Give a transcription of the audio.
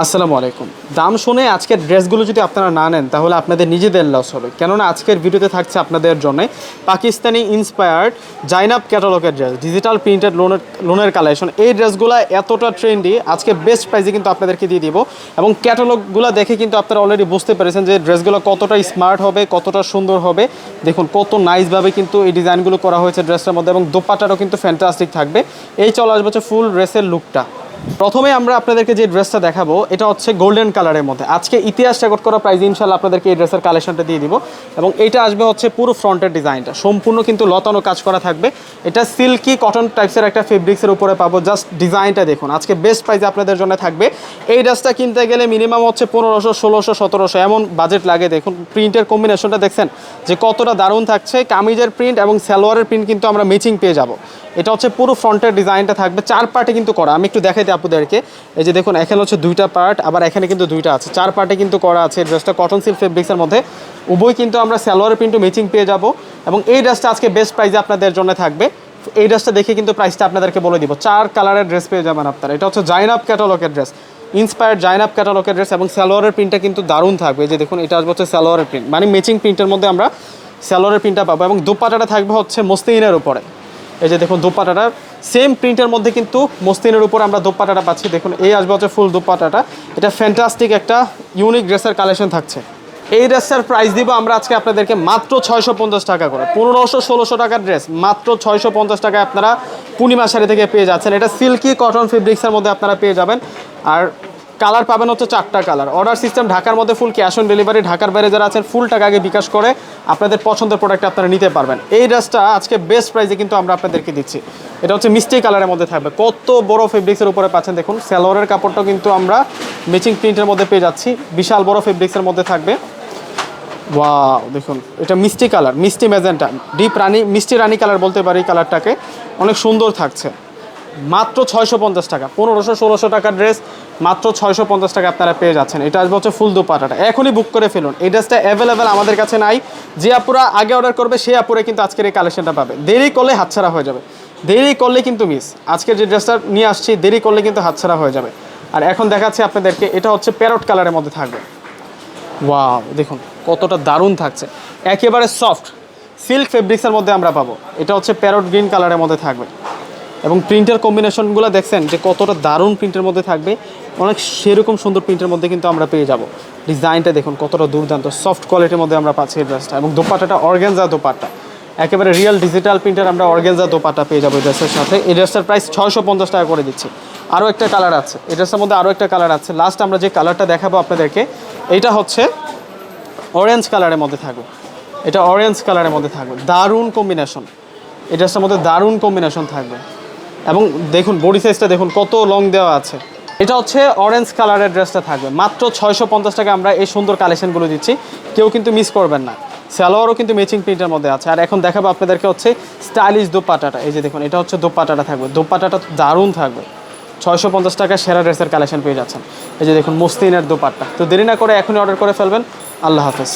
আসসালামু আলাইকুম। দাম শুনে আজকের ড্রেসগুলো যদি আপনারা না নেন, তাহলে আপনাদের নিজেদের লস হবে। কেননা আজকের ভিডিওতে থাকছে আপনাদের জন্য পাকিস্তানি ইন্সপায়ার্ড জাইনাব ক্যাটালগের ড্রেস ডিজিটাল প্রিন্টেড লোনের লোনের কালেকশন এই ড্রেসগুলো এতটা ট্রেন্ডি আজকে বেস্ট প্রাইসে কিন্তু আপনাদেরকে দিয়ে দিব। এবং ক্যাটালগুলো দেখে কিন্তু আপনারা অলরেডি বুঝতে পেরেছেন যে ড্রেসগুলো কতটা স্মার্ট হবে, কতটা সুন্দর হবে। দেখুন, কত নাইসভাবে কিন্তু এই ডিজাইনগুলো করা হয়েছে ড্রেসটার মধ্যে এবং দোপাটারও কিন্তু ফ্যান্টাস্টিক থাকবে। এই চলে আসবে হচ্ছে ফুল ড্রেসের লুকটা প্রথমে আমরা আপনাদেরকে যে ড্রেসটা দেখাবো, এটা হচ্ছে গোল্ডেন কালারের মধ্যে। আজকে ইতিহাস রেকর্ড করা প্রাইজ ইনশাল্লাহ আপনাদেরকে এই ড্রেসের কালেকশনটা দিয়ে দিব। এবং এটা আসবে হচ্ছে পুরো ফ্রন্টের ডিজাইনটা সম্পূর্ণ কিন্তু লতানো কাজ করা থাকবে। এটা সিল্কি কটন টাইপসের একটা ফেব্রিক্সের উপরে পাবো। জাস্ট ডিজাইনটা দেখুন। আজকে বেস্ট প্রাইসে আপনাদের জন্য থাকবে। এই ড্রেসটা কিনতে গেলে মিনিমাম হচ্ছে পনেরোশো, ষোলোশো, সতেরোশো, এমন বাজেট লাগে। দেখুন প্রিন্টের কম্বিনেশনটা দেখছেন যে কতটা দারুণ থাকছে। কামিজের প্রিন্ট এবং সালোয়ারের প্রিন্ট কিন্তু আমরা ম্যাচিং পেয়ে যাব। এটা হচ্ছে পুরো ফ্রন্টের ডিজাইনটা থাকবে। চার পার্টে কিন্তু করা। আমি একটু দেখাই আপুদেরকে। এই যে দেখুন, এখানে হচ্ছে দুইটা পার্ট আবার এখানে কিন্তু দুইটা আছে। চার পার্টে কিন্তু করা আছে ড্রেসটা কটন সিল্ক ফেব্রিক্সের মধ্যে। উভয় কিন্তু আমরা সালোয়ারের প্রিন্টও ম্যাচিং পেয়ে যাব। এবং এই ড্রেসটা আজকে বেস্ট প্রাইসে আপনাদের জন্য থাকবে। এই ড্রেসটা দেখে কিন্তু প্রাইসটা আপনাদেরকে বলে দিব। চার কালারের ড্রেস পেয়ে যাবেন আপনারা। এটা হচ্ছে জাইনাব ক্যাটালগের ড্রেস ইন্সপায়ার্ড জাইনাব ক্যাটালগের ড্রেস এবং সালোয়ারের প্রিন্টটা কিন্তু দারুণ থাকবে। যে দেখুন, এটা আসবে হচ্ছে সালোয়ারের প্রিন্ট মানে ম্যাচিং প্রিন্টের মধ্যে আমরা সালোয়ারের প্রিন্টটা পাবো। এবং দুপাটাটা থাকবে হচ্ছে মস্তিনের উপরে। এই যে দেখুন দোপাটাটার সেম প্রিন্টের মধ্যে কিন্তু মস্তিনের উপর আমরা দোপাটাটা পাচ্ছি। দেখুন, এই আসবে হচ্ছে ফুল দোপাটাটা। এটা ফ্যান্টাস্টিক একটা ইউনিক ড্রেসের কালেকশন থাকছে। এই ড্রেসটার প্রাইস দিব আমরা আজকে আপনাদেরকে মাত্র ছয়শো পঞ্চাশ টাকা করে। পনেরোশো, ষোলোশো টাকার ড্রেস মাত্র ছয়শো পঞ্চাশ টাকায় আপনারা পূর্ণিমা শাড়ি থেকে পেয়ে যাচ্ছেন। এটা সিল্কি কটন ফেব্রিক্সের মধ্যে আপনারা পেয়ে যাবেন। আর কালার পাবেন হচ্ছে চারটা কালার। অর্ডার সিস্টেম ঢাকার মধ্যে ফুল ক্যাশ অন ডেলিভারি ঢাকার বাইরে যারা আছেন ফুল টাকা আগে বিকাশ করে আপনাদের পছন্দের প্রোডাক্ট আপনারা নিতে পারবেন। এই ড্রেসটা আজকে বেস্ট প্রাইসে কিন্তু আমরা আপনাদেরকে দিচ্ছি। এটা হচ্ছে মিষ্টি কালারের মধ্যে থাকবে। কত বড় ফেব্রিক্সের উপরে পাচ্ছেন দেখুন। স্যালোয়ারের কাপড়টাও কিন্তু আমরা ম্যাচিং প্রিন্টের মধ্যে পেয়ে যাচ্ছি। বিশাল বড় ফেব্রিক্সের মধ্যে থাকবে। ওয়াও দেখুন, এটা মিষ্টি কালার মিষ্টি ম্যাজেন্টা ডিপ রানি, মিষ্টি রানি কালার বলতে পারি কালারটাকে অনেক সুন্দর থাকছে। মাত্র ছয়শো পঞ্চাশ টাকা। পনেরোশো, ষোলোশো টাকার ড্রেস মাত্র ছয়শো পঞ্চাশ টাকা আপনারা পেয়ে যাচ্ছেন। এটা আসবে হচ্ছে ফুল দুপাটাটা। এখনই বুক করে ফেলুন। এই ড্রেসটা অ্যাভেলেবেল আমাদের কাছে নাই। যে আপুরা আগে অর্ডার করবে সেই আপুরে কিন্তু আজকের এই কালেকশনটা পাবে। দেরি করলে হাতছাড়া হয়ে যাবে। দেরি করলে কিন্তু মিস আজকের যে ড্রেসটা নিয়ে আসছি, দেরি করলে কিন্তু হাতছাড়া হয়ে যাবে। আর এখন দেখাচ্ছি আপনাদেরকে, এটা হচ্ছে প্যারট কালারের মধ্যে থাকবে। ওয়াও দেখুন, কতটা দারুণ থাকছে। একেবারে সফট সিল্ক ফেব্রিক্সের মধ্যে আমরা পাবো। এটা হচ্ছে প্যারট গ্রিন কালারের মধ্যে থাকবে। এবং প্রিন্টের কম্বিনেশনগুলো দেখছেন যে কতটা দারুণ প্রিন্টের মধ্যে থাকবে, অনেক সেরকম সুন্দর প্রিন্টের মধ্যে কিন্তু আমরা পেয়ে যাব। ডিজাইনটা দেখুন, কতটা দুর্দান্ত সফট কোয়ালিটির মধ্যে আমরা পাচ্ছি এই ড্রেসটা এবং দোপাটাটা অর্গেনজা দোপাট্টা। একেবারে রিয়েল ডিজিটাল প্রিন্টার আমরা অর্গেনজা দোপাট্টা পেয়ে যাব এই ড্রেসের সাথে। এই ড্রেসটার প্রাইস ছয়শো পঞ্চাশ টাকা করে দিচ্ছি। আরও একটা কালার আছে, এই ড্রেসের মধ্যে আরও একটা কালার আছে। লাস্ট আমরা যে কালারটা দেখাবো আপনাদেরকে এইটা হচ্ছে অরেঞ্জ কালারের মধ্যে থাকবে। এটা অরেঞ্জ কালারের মধ্যে থাকবে। দারুণ কম্বিনেশন এই ড্রেসটার মধ্যে দারুণ কম্বিনেশন থাকবে। এবং দেখুন বডি সাইজটা দেখুন, কত লং দেওয়া আছে। এটা হচ্ছে অরেঞ্জ কালারের ড্রেসটা থাকবে। মাত্র ছয়শো পঞ্চাশ টাকা আমরা এই সুন্দর কালেকশনগুলো দিচ্ছি। কেউ কিন্তু মিস করবেন না। সালোয়ারও কিন্তু ম্যাচিং প্রিন্টের মধ্যে আছে। আর এখন দেখাবো আপনাদেরকে হচ্ছে স্টাইলিশ দোপাটাটা। এই যে দেখুন, এটা হচ্ছে দোপাটাটা থাকবে। দোপাটাটা দারুণ থাকবে। ছয়শো পঞ্চাশ টাকা সেরা ড্রেসের কালেকশন পেয়ে যাচ্ছেন। এই যে দেখুন মস্তিনের দোপাট্টা। তো দেরি না করে এখনই অর্ডার করে ফেলবেন। আল্লাহ হাফেজ।